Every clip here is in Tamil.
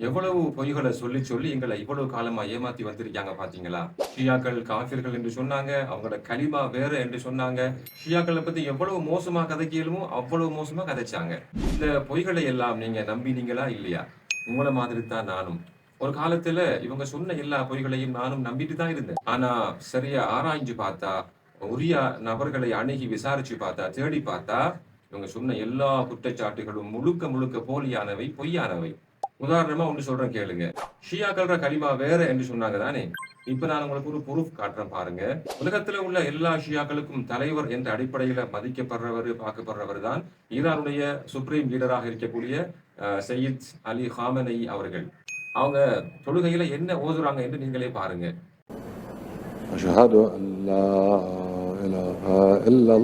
எவ்வளவு பொய்களை சொல்லி சொல்லி எங்களை இவ்வளவு காலமா ஏமாத்தி வந்திருக்காங்க பாத்தீங்களா? ஷியாக்கள் காஃபிர்கள் என்று சொன்னாங்க. அவங்களோட கலிமா வேற என்று சொன்னாங்க. ஷியாக்களை பத்தி எவ்வளவு மோசமா கதைக்கலுமோ அவ்வளவு மோசமா கதைச்சாங்க. இந்த பொய்களை எல்லாம் நீங்க நம்பினீங்களா இல்லையா? உங்கள மாதிரி தான் நானும். ஒரு காலத்துல இவங்க சொன்ன எல்லா பொய்களையும் நானும் நம்பிட்டு தான் இருந்தேன். ஆனா சரியா ஆராய்ஞ்சு பார்த்தா உரிய நபர்களை அணுகி விசாரிச்சு பார்த்தா தேடி பார்த்தா இவங்க சொன்ன எல்லா குற்றச்சாட்டுகளும் முழுக்க முழுக்க போலியானவை பொய்யானவை. உதாரணமா ஒன்று சொல்றேன் கேளுங்க. ஷியாக்கள்ற கலிமா வேற என்று சொன்னாங்க தானே? இப்ப நான் உங்களுக்கு ஒரு ப்ரூஃப் காட்டுறேன் பாருங்க. உலகத்துல உள்ள எல்லா ஷியாக்களுக்கும் தலைவர் என்ற அடிப்படையில மதிக்கப்படுறவர் பார்க்கப்படுறவர் தான் ஈரானுடைய சுப்ரீம் லீடராக இருக்கக்கூடிய சயீத் அலி ஹாமனை அவர்கள். அவங்க தொழுகையில என்ன ஓதுறாங்க என்று நீங்களே பாருங்க. أشهد أن لا إله إلا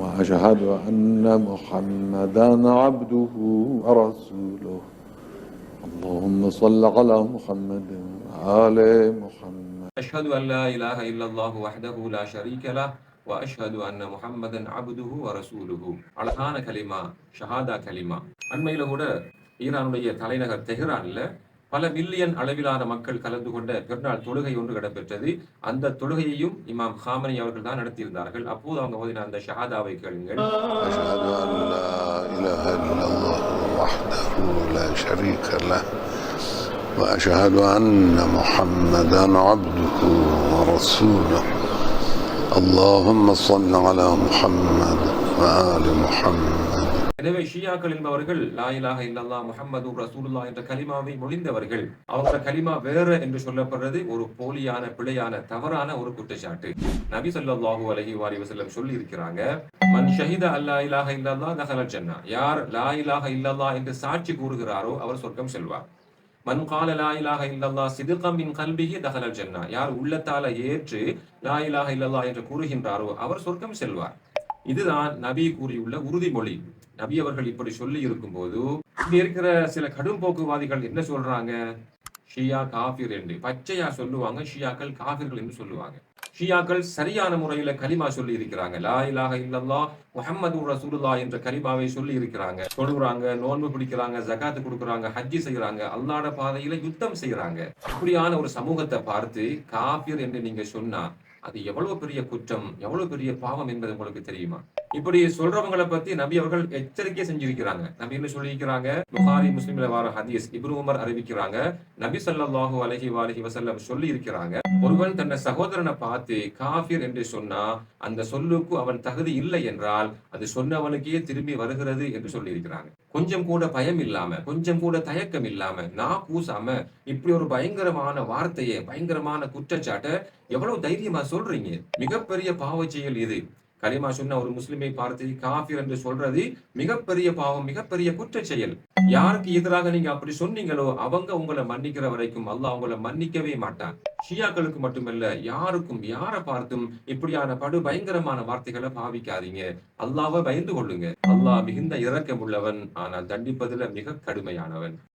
وأشهد أن محمدا عبده ورسوله. اللهم صل على محمد وآل محمد. أشهد أن لا إله إلا الله وحده لا شريك له وأشهد أن محمدا عبده ورسوله. அழகான கலிமா ஷஹாதா கலிமா அண்மையில் கூட ஈரானுடைய தலைநகர் தெஹ்ரானில் பல மில்லியன் அளவிலான மக்கள் கலந்து கொண்ட பெருநாள் தொழுகை ஒன்று இடம்பெற்றது. அந்த தொழுகையையும் இமாம் ஹாமனி அவர்கள் தான் நடத்தியிருந்தார்கள். அப்போது அவங்க ஓதின அந்த ஷஹாதாவை கேளுங்கள். وأشهد أن محمدا عبده ورسوله اللهم صل على محمد وآل محمد எனவே ஷியாக்கள் என்பவர்கள் லாயிலாக இல்லல்லா முஹம்மது ரசூலுல்லா என்ற கலிமாவை மொழிந்தவர்கள். அவங்க கலிமா வேற என்று சொல்லப்படுறது ஒரு போலியான பிழையான தவறான ஒரு குற்றச்சாட்டு. நபி ஸல்லல்லாஹு அலைஹி வஸல்லம் சொல்லி இருக்கிறாங்க மன் ஷஹித அல்லா இலாக இல்லல்லா நகல ஜன்னா. யார் லா இலாஹ இல்லல்லா என்று சாட்சி கூறுகிறாரோ அவர் சொர்க்கம் செல்வார். மன் கால லா இலாஹ இல்லல்லா சிதுகம் மின் கல்பிஹி தஹலல் ஜன்னா. யார் உள்ளத்தால ஏற்று லா இல்லல்லா என்று கூறுகின்றாரோ அவர் சொர்க்கம் செல்வார். இதுதான் நபி கூறியுள்ள உறுதிமொழி. நபி அவர்கள் இப்படி சொல்லி இருக்கும்போது இங்க இருக்கிற சில கடும் போக்குவாதிகள் என்ன சொல்றாங்க? ஷியா காஃபிர் என்று. பச்சையா சொல்லுவாங்க ஷியாக்கள் காஃபிர்கள் என்று சொல்லுவாங்க. ஷியாக்கள் சரியான முறையில கலிமா சொல்லி இருக்கிறாங்க. லா இலாக இல்லல்லா முஹம்மது ரசூலுல்லா என்ற கலிமாவை சொல்லி இருக்கிறாங்க. சொல்லுறாங்க நோன்பு பிடிக்கிறாங்க ஜகாத்து கொடுக்குறாங்க ஹஜ்ஜி செய்யறாங்க அல்லாட பாதையில யுத்தம் செய்யறாங்க அப்படியான ஒரு சமூகத்தை பார்த்து காஃபிர் என்று நீங்க சொன்னா அது எவ்வளவு பெரிய குற்றம் எவ்வளவு பெரிய பாவம் என்பது உங்களுக்கு தெரியுமா? இப்படி சொல்றவங்களை பத்தி நபி அவர்கள் எச்சரிக்கை செஞ்சிருக்கிறாங்க. நபி என்ன சொல்லியிருக்கிறாங்க புகாரி முஸ்லிம்ல வர ஹதீஸ் இப்னு உமர் அறிவிக்கிறாங்க நபி சல்லாஹு அலஹி வஸல்லம் வசல்லம் சொல்லி இருக்கிறாங்க ஒருவன் தன்னை சகோதரனை பார்த்து காஃபிர் என்று சொன்னா அந்த சொல்லுக்கு அவன் தகுதி இல்லை என்றால் அது சொன்னவனுக்கே திரும்பி வருகிறது என்று சொல்லி இருக்கிறாங்க கொஞ்சம் கூட பயம் இல்லாம கொஞ்சம் கூட தயக்கம் இல்லாம நான் கூசாம இப்படி ஒரு பயங்கரமான வார்த்தையை பயங்கரமான குற்றச்சாட்டை எவ்வளவு தைரியமா சொல்றீங்க? மிகப்பெரிய பாவ செயல் இது. கலிமா சொன்ன ஒரு முஸ்லிமை பார்த்து காஃபிர் என்று சொல்றது மிகப்பெரிய பாவம் மிகப்பெரிய குற்ற செயல் யாருக்கு எதிராக நீங்க அப்படி சொன்னீங்களோ அவங்க உங்களை மன்னிக்கிற வரைக்கும் அல்லாஹ் உங்களை மன்னிக்கவே மாட்டான். ஷியாக்களுக்கு மட்டுமல்ல யாருக்கும் யாரை பார்த்தும் இப்படியான படு பயங்கரமான வார்த்தைகளை பாவிக்காதீங்க. அல்லாஹ்வை பயந்து கொள்ளுங்க. அல்லாஹ் மிகுந்த இறக்கம் உள்ளவன் ஆனால் தண்டிப்பதுல மிக கடுமையானவன்.